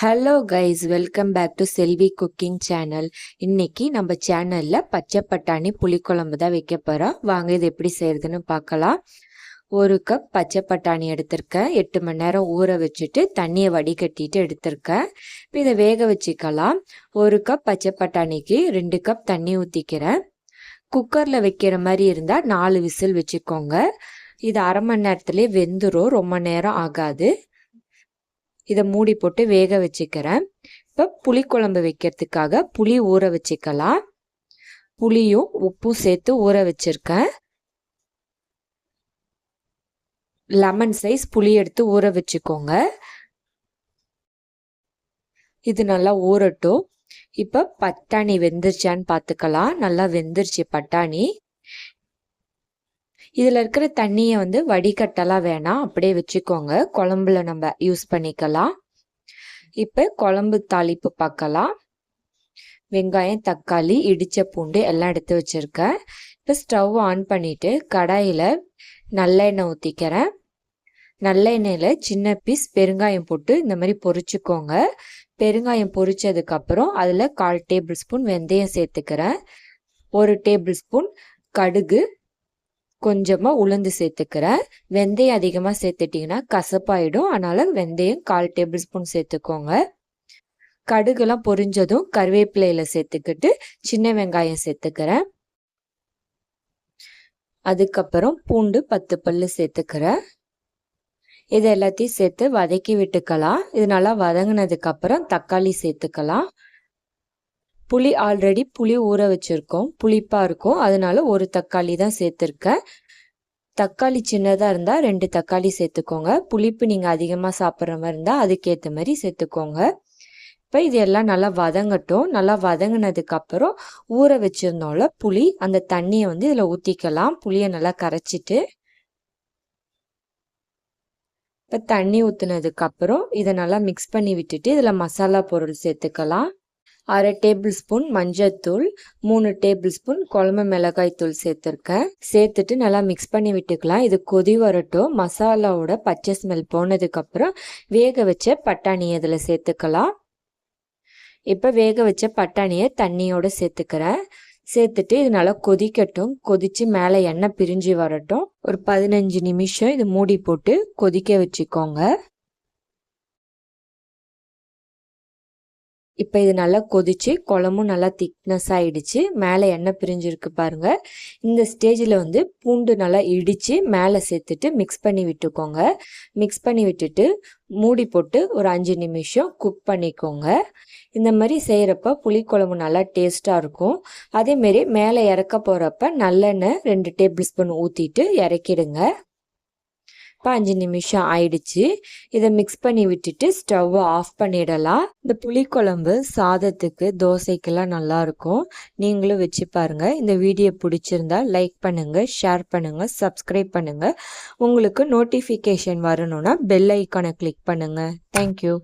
Hello guys welcome back to Selvi cooking channel இன்னைக்கு நம்ம சேனலில் பச்சை பட்டாணி புளிக்குழம்பு தான் வைக்க போகிறோம் வாங்க இது எப்படி செய்யறதுன்னு பார்க்கலாம். ஒரு கப் பச்சை பட்டாணி எடுத்திருக்கேன். எட்டு மணி நேரம் ஊற வச்சுட்டு தண்ணியை வடிகட்டிட்டு எடுத்திருக்கேன். இப்போ இதை வேக வச்சுக்கலாம். ஒரு கப் பச்சை பட்டாணிக்கு ரெண்டு கப் தண்ணி ஊற்றிக்கிறேன் குக்கரில் வைக்கிற மாதிரி இருந்தால் நாலு விசில் வச்சுக்கோங்க. இது அரை மணி நேரத்துலேயே வெந்துடும் ரொம்ப நேரம் ஆகாது. இதை மூடி போட்டு வேக வச்சுக்கிறேன். இப்போ புளிக்குழம்பு வைக்கிறதுக்காக புளி ஊற வச்சுக்கலாம். புளியும் உப்பும் சேர்த்து ஊற வச்சுருக்கேன். லெமன் சைஸ் புளி எடுத்து ஊற வச்சுக்கோங்க. இது நல்லா ஊறட்டும். இப்போ பட்டாணி வெந்துருச்சான்னு பார்த்துக்கலாம். நல்லா வெந்துருச்சு பட்டாணி. இதில் இருக்கிற தண்ணியை வந்து வடிகட்டலாம் வேணாம் அப்படியே வச்சுக்கோங்க. குழம்புல நம்ம யூஸ் பண்ணிக்கலாம். இப்போ குழம்பு தாளிப்பு பார்க்கலாம். வெங்காயம் தக்காளி இடித்த பூண்டு எல்லாம் எடுத்து வச்சுருக்கேன். இப்போ ஸ்டவ் ஆன் பண்ணிவிட்டு கடாயில் நல்லெண்ணெய் ஊற்றிக்கிறேன் நல்லெண்ணெயில் சின்ன பீஸ் பெருங்காயம் போட்டு இந்த மாதிரி பொரிச்சுக்கோங்க. பெருங்காயம் பொரிச்சதுக்கப்புறம் அதில் கால் டேபிள் ஸ்பூன் வெந்தயம் சேர்த்துக்கிறேன். ஒரு டேபிள் ஸ்பூன் கடுகு கொஞ்சமாக உளுந்து சேர்த்துக்கிறேன். வெந்தயம் அதிகமாக சேர்த்துட்டிங்கன்னா கசப்பாயிடும். அதனால் வெந்தயம் கால் டேபிள் ஸ்பூன் சேர்த்துக்கோங்க. கடுகுலாம் பொரிஞ்சதும் கருவேப்பிலையில் சேர்த்துக்கிட்டு சின்ன வெங்காயம் சேர்த்துக்கிறேன். அதுக்கப்புறம் பூண்டு பத்து பல்லு சேர்த்துக்கிறேன். இது எல்லாத்தையும் சேர்த்து வதக்கி விட்டுக்கலாம். இது நல்லா வதங்கினதுக்கப்புறம் தக்காளி சேர்த்துக்கலாம். புளி ஆல்ரெடி புளி ஊற வச்சுருக்கோம். புளிப்பாக இருக்கும். அதனால ஒரு தக்காளி தான் சேர்த்துருக்கேன். தக்காளி சின்னதாக இருந்தால் ரெண்டு தக்காளி சேர்த்துக்கோங்க. புளிப்பு நீங்கள் அதிகமாக சாப்பிட்ற மாதிரி இருந்தால் அதுக்கேற்ற மாதிரி சேர்த்துக்கோங்க. இப்போ இது எல்லாம் நல்லா வதங்கட்டும். நல்லா வதங்கினதுக்கப்புறம் ஊற வச்சுருந்தோம்ல புளி அந்த தண்ணியை வந்து இதில் ஊற்றிக்கலாம் புளியை நல்லா கரைச்சிட்டு இப்போ தண்ணி ஊற்றுனதுக்கப்புறம் இதை நல்லா மிக்ஸ் பண்ணி விட்டுட்டு இதில் மசாலா பொருள் சேர்த்துக்கலாம். அரை டேபிள் ஸ்பூன் மஞ்சத்தூள் மூணு டேபிள் ஸ்பூன் குழம்பு மிளகாய் தூள் சேர்த்துருக்கேன். சேர்த்துட்டு நல்லா மிக்ஸ் பண்ணி விட்டுக்கலாம். இது கொதி வரட்டும். மசாலாவோட பச்சை ஸ்மெல் போனதுக்கப்புறம் வேக வச்ச பட்டாணி இதில் சேர்த்துக்கலாம். இப்போ வேக வச்ச பட்டாணியை தண்ணியோடு சேர்த்துக்கிறேன். சேர்த்துட்டு இது நல்லா கொதிக்கட்டும். கொதித்து மேலே எண்ணெய் பிரிஞ்சு வரட்டும். ஒரு பதினஞ்சு நிமிஷம் இது மூடி போட்டு கொதிக்க வச்சுக்கோங்க. இப்போ இது நல்லா கொதிச்சு குழம்பும் நல்லா திக்னஸ் ஆகிடுச்சு மேலே எண்ணெய் பிரிஞ்சிருக்கு பாருங்கள் இந்த ஸ்டேஜில் வந்து பூண்டு நல்லா இடித்து மேலே சேர்த்துட்டு மிக்ஸ் பண்ணி விட்டுக்கோங்க. மிக்ஸ் பண்ணி விட்டுட்டு மூடி போட்டு ஒரு அஞ்சு நிமிஷம் குக் பண்ணிக்கோங்க. இந்த மாதிரி செய்கிறப்ப புளிக்குழம்பு நல்லா டேஸ்ட்டாக இருக்கும். அதேமாரி மேலே இறக்க போகிறப்ப நல்லெண்ணெய் ரெண்டு டேபிள் ஸ்பூன் ஊற்றிட்டு இறக்கிடுங்க. இப்போ அஞ்சு நிமிஷம் ஆயிடுச்சு. இதை மிக்ஸ் பண்ணி விட்டுட்டு ஸ்டவ்வை ஆஃப் பண்ணிடலாம். இந்த புளிக்குழம்பு சாதத்துக்கு தோசைக்கெல்லாம் நல்லாயிருக்கும். நீங்களும் வச்சு பாருங்கள் இந்த வீடியோ பிடிச்சிருந்தா லைக் பண்ணுங்கள் ஷேர் பண்ணுங்கள் சப்ஸ்கிரைப் பண்ணுங்கள் உங்களுக்கு நோட்டிஃபிகேஷன் வரணும்னா பெல் ஐக்கானை கிளிக் பண்ணுங்கள் தேங்க்யூ